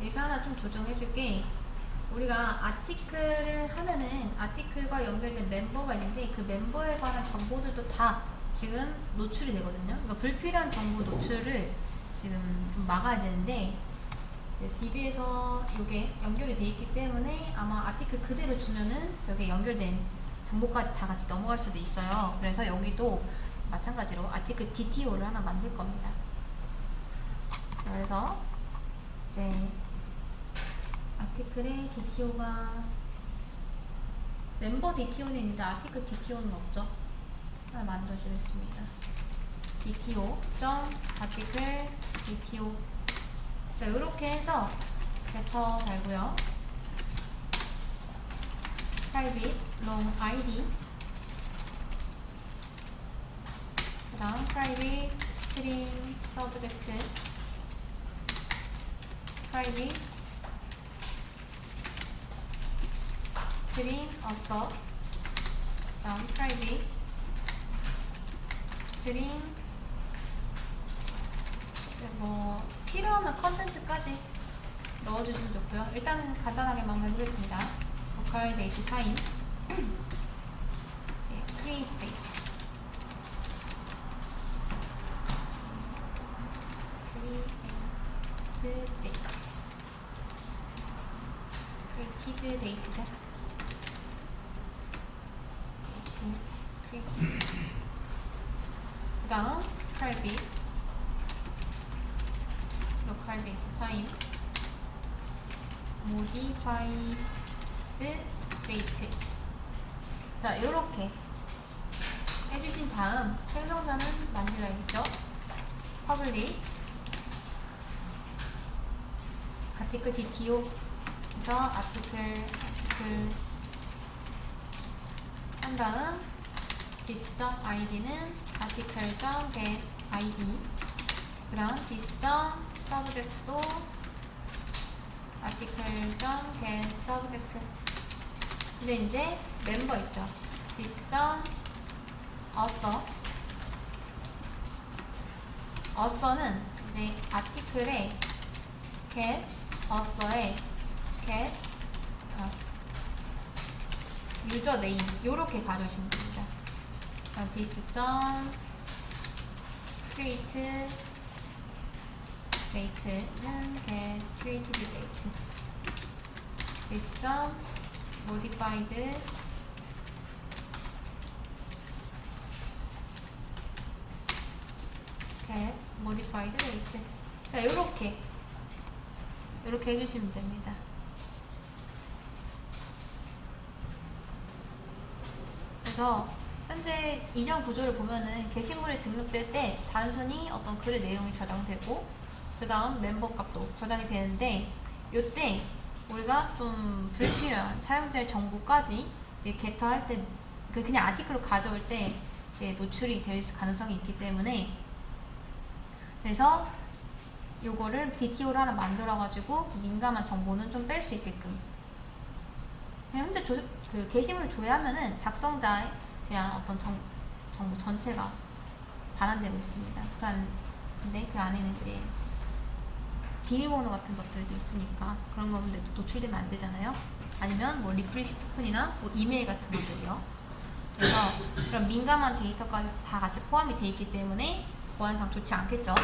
여기서 하나 좀 조정해 줄게. 우리가 아티클을 하면은 아티클과 연결된 멤버가 있는데 그 멤버에 관한 정보들도 다 지금 노출이 되거든요. 그러니까 불필요한 정보 노출을 지금 좀 막아야 되는데 DB에서 이게 연결이 돼 있기 때문에 아마 아티클 그대로 주면은 저게 연결된 정보까지 다 같이 넘어갈 수도 있어요. 그래서 여기도 마찬가지로 아티클 DTO를 하나 만들 겁니다. 자, 그래서 이제 아티클에 DTO가 멤버 DTO는 있는데 아티클 DTO는 없죠. 하나 만들어 주겠습니다. DTO 점 아티클 DTO 자 이렇게 해서 getter 달고요. private long id 그 다음 private string subject private string assert 그다음 private string 뭐 필요하면 컨텐츠까지 넣어주시면 좋고요. 일단은 간단하게만 해보겠습니다. local date time 이제 create date create date created date죠. 그 다음 private local date time modified date 자 요렇게 해주신 다음 생성자는 만들어야겠죠 public article DTO 그래서 article article 한 다음 this.id는 article.get id 그 다음 this.subject도 article.get subject 근데 이제 멤버 있죠 this.author author는 이제 article에 get author에 get 어, 유저 네임 요렇게 가져오시면 됩니다 this. create date는 get created date this. modified get modified date 자 요렇게 요렇게 해주시면 됩니다 그래서 현재 이전 구조를 보면은 게시물이 등록될 때 단순히 어떤 글의 내용이 저장되고 그 다음 멤버 값도 저장이 되는데 요때 우리가 좀 불필요한 사용자의 정보까지 이제 게터 할때 그 그냥 아티클로 가져올 때 이제 노출이 될 가능성이 있기 때문에 그래서 요거를 DTO를 하나 만들어 가지고 민감한 정보는 좀 뺄 수 있게끔. 현재 조, 그 게시물을 조회하면은 작성자에 대한 어떤 정, 정보 전체가 반환되고 있습니다. 그러니까 근데 그 안에는 이제 비밀번호 같은 것들도 있으니까 그런 거 근데 노출되면 안 되잖아요. 아니면 뭐 리프레시 토큰이나 뭐 이메일 같은 것들이요. 그래서 그런 민감한 데이터까지 다 같이 포함이 돼 있기 때문에 보안상 좋지 않겠죠.